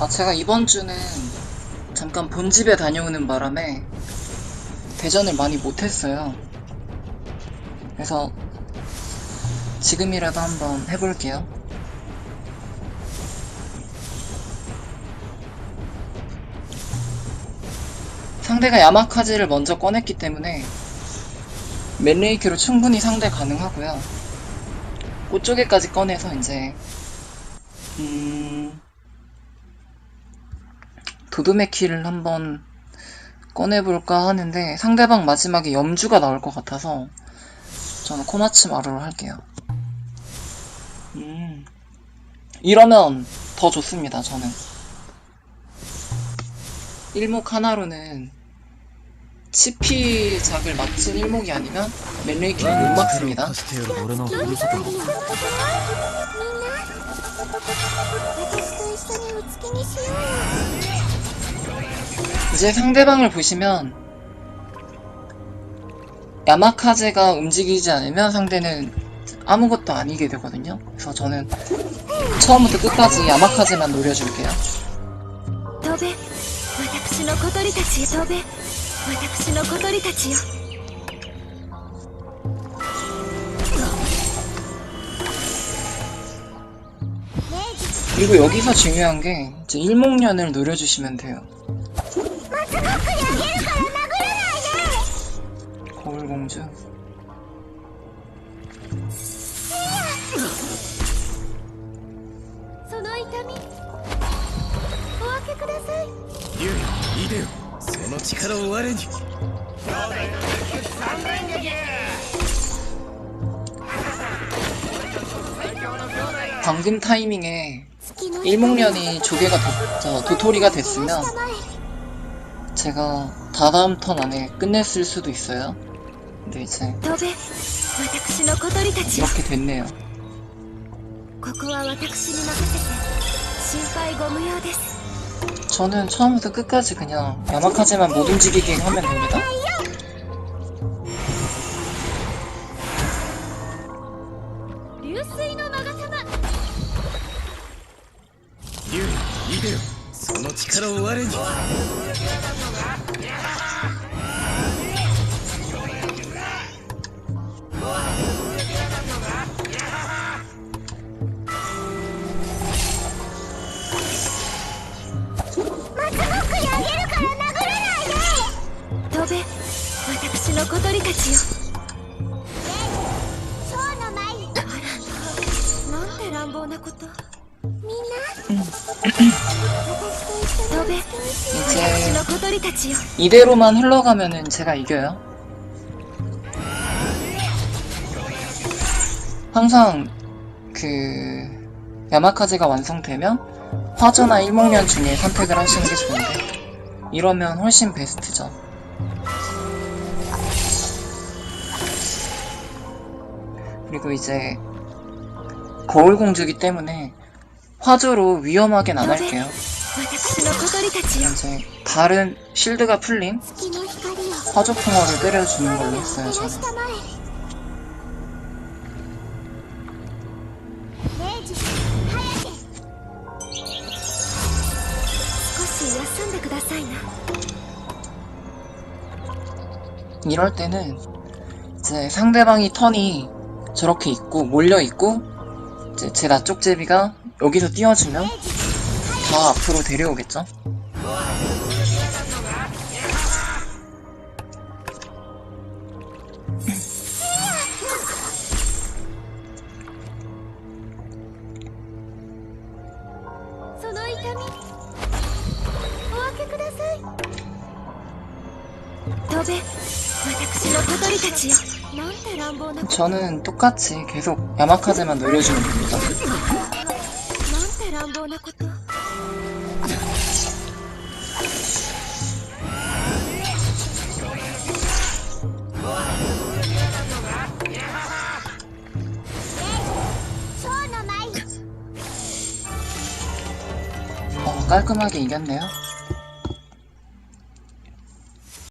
아, 제가 이번 주는 잠깐 본집에 다녀오는 바람에 대전을 많이 못했어요. 그래서 지금이라도 한번 해볼게요. 상대가 야마카즈를 먼저 꺼냈기 때문에 맨레이크로 충분히 상대 가능하고요. 그쪽에까지 꺼내서 이제 음 도드메키를 한번 꺼내볼까 하는데 상대방 마지막에 염주가 나올 것 같아서 저는 코마츠 마루로 할게요. 음 이러면 더 좋습니다. 저는 일목 하나로는 치피작을 마친 일목이 아니면 맨레이키는 못 막습니다. 이제 상대방을 보시면 야마카제가 움직이지 않으면 상대는 아무것도 아니게 되거든요. 그래서 저는 처음부터 끝까지 야마카제만 노려줄게요. 그리고 여기서 중요한 게 이제 일목련을 노려주시면 돼요. 거울공주. 방금 타이밍에 일목년이 조개가 도, 도토리가 됐으면 제가 다다음 턴 안에 끝냈을 수도 있어요. 근데 이제 飛べ私の小鳥たちよ 이렇게 됐네요. ここは私に任せて心配ご無用です 저는 처음부터 끝까지 그냥 야마카제만 못 움직이게 하면 됩니다. 流水のマガ様ユウいでよその力を我に の小鳥たちよ蝶の舞あらなんて乱暴なことみんな飛べ私の小鳥たちよ 이대로만 흘러가면은 제가 이겨요. 항상 그 야마카제가 완성되면 화저나 일목련 중에 선택을 하시는 게 좋은데 이러면 훨씬 베스트죠. 그리고 이제 거울 공주기 때문에 화조로 위험하게는 안 할게요. 이제 다른 실드가 풀린 화조 풍어를 때려주는 걸로 했어요, 저는. 이럴 때는 이제 상대방이 턴이 저렇게 있고 몰려 있고 이제 제 나 쪽 제비가 여기서 띄워주면 다 앞으로 데려오겠죠. 저는 똑같이 계속 야마카제만 늘려주면 됩니다. 어, 깔끔하게 이겼네요.